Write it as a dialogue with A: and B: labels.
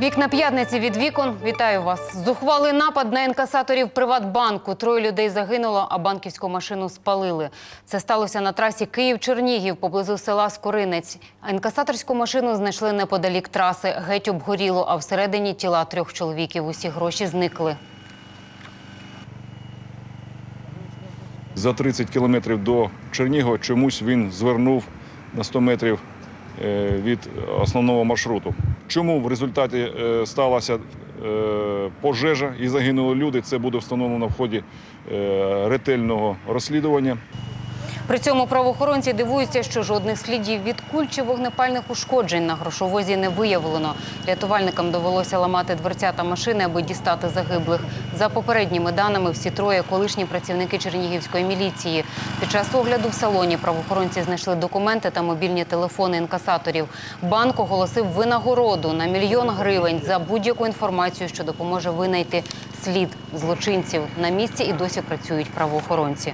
A: Вікна п'ятниці від вікон. Вітаю вас. Зухвалий напад на інкасаторів Приватбанку. Троє людей загинуло, а банківську машину спалили. Це сталося на трасі Київ-Чернігів поблизу села Скоринець. Інкасаторську машину знайшли неподалік траси. Геть обгоріло, а всередині тіла трьох чоловіків. Усі гроші зникли.
B: За 30 кілометрів до Чернігова чомусь він звернув на 100 метрів е, від основного маршруту. Чому в результаті е, сталася е, пожежа і загинули люди, це буде встановлено в ході е, ретельного розслідування.
A: При цьому правоохоронці дивуються, що жодних слідів від куль чи вогнепальних ушкоджень на грошовозі не виявлено. Рятувальникам довелося ламати дверцята машини, аби дістати загиблих. За попередніми даними, всі троє колишні працівники Чернігівської міліції. Під час огляду в салоні правоохоронці знайшли документи та мобільні телефони інкасаторів. Банк оголосив винагороду на мільйон гривень за будь-яку інформацію, що допоможе винайти слід злочинців. На місці і досі працюють правоохоронці.